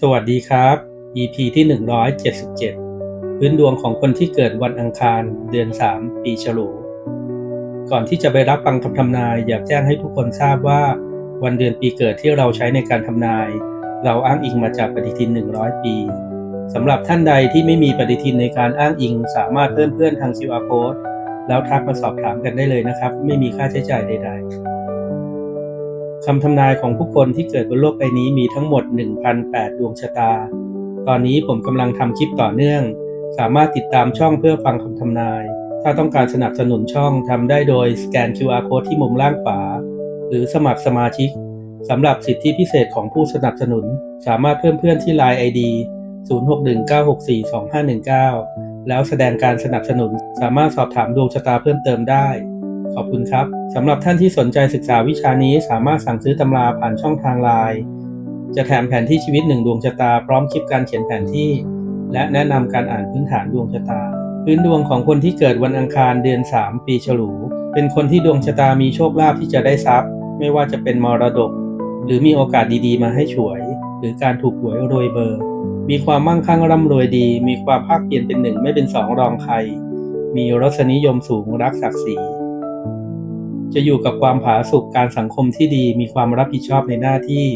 สวัสดีครับ EP ที่ 177 พื้นดวงของคนที่เกิดวันอังคาร เดือน 3 ปีฉลูก่อนที่จะไปรับฟังคำทำนาย อยากแจ้งให้ทุกคนทราบว่า วันเดือนปีเกิดที่เราใช้ในการทำนาย เราอ้างอิงมาจากปฏิทิน 100 ปีสำหรับท่านใดที่ไม่มีปฏิทินในการอ้างอิง สามารถเพิ่มเพื่อนทาง QR Code แล้วทักมาสอบถามกันได้เลยนะครับ ไม่มีค่าใช้จ่ายใด ๆ คำทำนายของผู้คนที่เกิดบนโลกใบนี้มีทั้งหมด 1,008 ดวงชะตา ตอนนี้ผมกำลังทำคลิปต่อเนื่อง สามารถติดตามช่องเพื่อฟังคำทำนาย ถ้าต้องการสนับสนุนช่องทำได้โดยสแกน QR Code ที่มุมล่างขวา หรือสมัครสมาชิกสำหรับสิทธิพิเศษของผู้สนับสนุน สามารถเพิ่มเพื่อนที่ Line ID 0619642519 แล้วแสดงการสนับสนุน สามารถสอบถามดวงชะตาเพิ่มเติมได้ ขอบคุณครับสำหรับท่านที่สนใจศึกษาวิชานี้สามารถสั่งซื้อตำราผ่านช่องทางไลน์จะแถมแผนที่ชีวิตหนึ่งดวงชะตา พร้อมคลิปการเขียนแผนที่ และแนะนำการอ่านพื้นฐานดวงชะตา พื้นดวงของคนที่เกิดวันอังคารเดือน 3 ปีฉลู เป็นคนที่ดวงชะตามีโชคลาภที่จะได้ทรัพย์ ไม่ว่าจะเป็นมรดก หรือมีโอกาสดีๆ มาให้ฉวย หรือการถูกหวยรวยเบอร์ มีความมั่งคั่งร่ำรวยดี มีความภาคเพียรเป็นหนึ่งไม่เป็นสองรองใคร มีรสนิยมสูงรักศักดิ์ศรี จะอยู่กับความผาสุกการสังคมที่ดีมีความรับผิดชอบในหน้าที่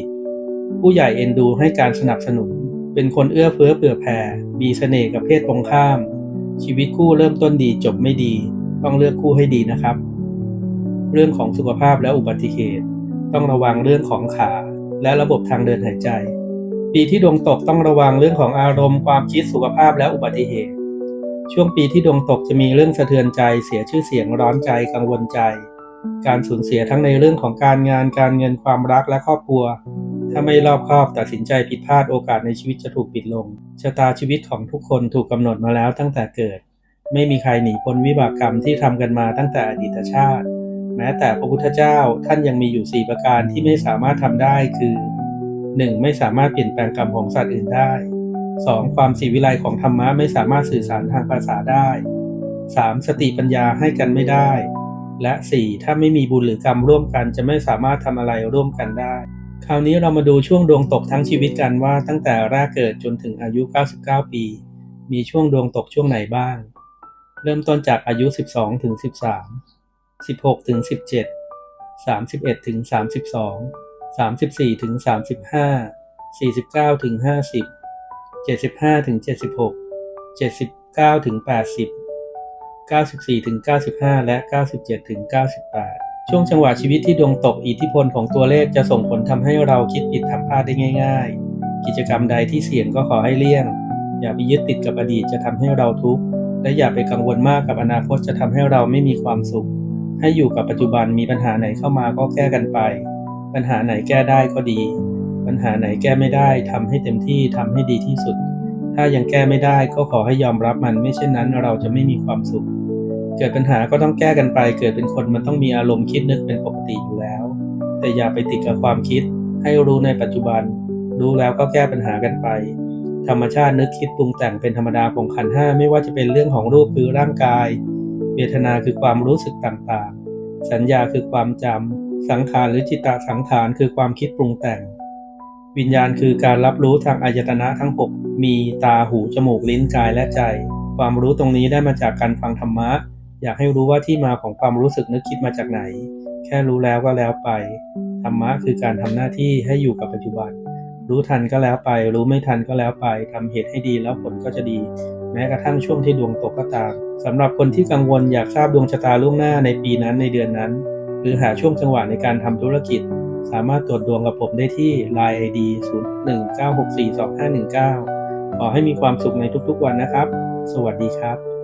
ผู้ใหญ่เอ็นดูให้การสนับสนุน เป็นคนเอื้อเฟื้อเผื่อแผ่มีเสน่ห์กับเพศตรงข้าม ชีวิตคู่เริ่มต้นดีจบไม่ดี ต้องเลือกคู่ให้ดีนะครับ เรื่องของสุขภาพและอุบัติเหตุ ต้องระวังเรื่องของขา และระบบทางเดินหายใจ ปีที่ดวงตกต้องระวังเรื่องของอารมณ์ความคิดสุขภาพและอุบัติเหตุ ช่วงปีที่ดวงตกจะมีเรื่องสะเทือนใจ เสียชื่อเสียงร้อนใจกังวลใจ การสูญเสียทั้งในเรื่องของการงานการเงินความรักและครอบครัว ถ้าไม่รอบคอบตัดสินใจผิดพลาดโอกาสในชีวิตจะถูกปิดลง ชะตาชีวิตของทุกคนถูกกำหนดมาแล้วตั้งแต่เกิด ไม่มีใครหนีพ้นวิบากกรรมที่ทำกันมาตั้งแต่อดีตชาติ แม้แต่พระพุทธเจ้าท่านยังมีอยู่ 4 ประการที่ไม่สามารถทำได้คือ 1. ไม่สามารถเปลี่ยนแปลงกรรมของสัตว์อื่นได้ 2. ความสีวิไลของธรรมะไม่สามารถสื่อสารทางภาษาได้ 3. สติปัญญาให้กันไม่ได้ และ 4. ถ้าไม่มีบุญหรือกรรมร่วมกันจะไม่สามารถทำอะไรร่วมกันได้ คราวนี้เรามาดูช่วงดวงตกทั้งชีวิตกันว่าตั้งแต่แรกเกิดจนถึงอายุ 99 ปี มีช่วงดวงตกช่วงไหนบ้าง เริ่มต้นจากอายุ 12ถึง13 16ถึง17 31ถึง32 34ถึง35 49ถึง50 75ถึง76 79ถึง80 94ถึง95 และ 97ถึง98 ช่วงจังหวะชีวิตที่ดวงตกอิทธิพลของตัวเลขจะส่งผลทำให้เราคิดผิดทำพลาดได้ง่าย ๆ กิจกรรมใดที่เสี่ยงก็ขอให้เลี่ยง อย่าไปยึดติดกับอดีตจะทำให้เราทุกข์ และอย่าไปกังวลมากกับอนาคตจะทำให้เราไม่มีความสุข ให้อยู่กับปัจจุบันมีปัญหาไหนเข้ามาก็แก้กันไป ปัญหาไหนแก้ได้ก็ดี ปัญหาไหนแก้ไม่ได้ทำให้เต็มที่ทำให้ดีที่สุดถ้ายังแก้ไม่ได้ก็ขอให้ยอมรับมันไม่เช่นนั้นเราจะไม่มีความสุข เกิดปัญหาก็ต้องแก้กันไป เกิดเป็นคนมันต้องมีอารมณ์คิดนึกเป็นปกติอยู่แล้ว แต่อย่าไปติดกับความคิด ให้รู้ในปัจจุบัน รู้แล้วก็แก้ปัญหากันไป ธรรมชาตินึกคิดปรุงแต่งเป็นธรรมดาของขันห้าไม่ว่าจะเป็นเรื่องของรูปคือร่างกาย เวทนาคือความรู้สึกต่างๆ สัญญาคือความจำสังขารหรือจิตตสังขารคือความคิดปรุงแต่ง วิญญาณคือการรับรู้ทางอายตนะทั้ง 6 มีตาหูจมูกลิ้นกายและใจความรู้ตรงนี้ได้มาจากการฟังธรรมะ อยากให้รู้ว่าที่มาของความรู้สึกนึกคิดมาจากไหน แค่รู้แล้วก็แล้วไปธรรมะคือการทำหน้าที่ให้อยู่กับปัจจุบัน รู้ทันก็แล้วไป รู้ไม่ทันก็แล้วไปทำเหตุให้ดีแล้วผลก็จะดี แม้กระทั่งช่วงที่ดวงตกก็ตามสำหรับคนที่กังวลอยากทราบดวงชะตาล่วงหน้าในปีนั้นในเดือนนั้น หรือหาช่วงจังหวะในการทำธุรกิจ สามารถตรวจดวงกับผมได้ที่ Line ID 019642519 ขอให้มีความสุขในทุกๆวันนะครับ สวัสดีครับ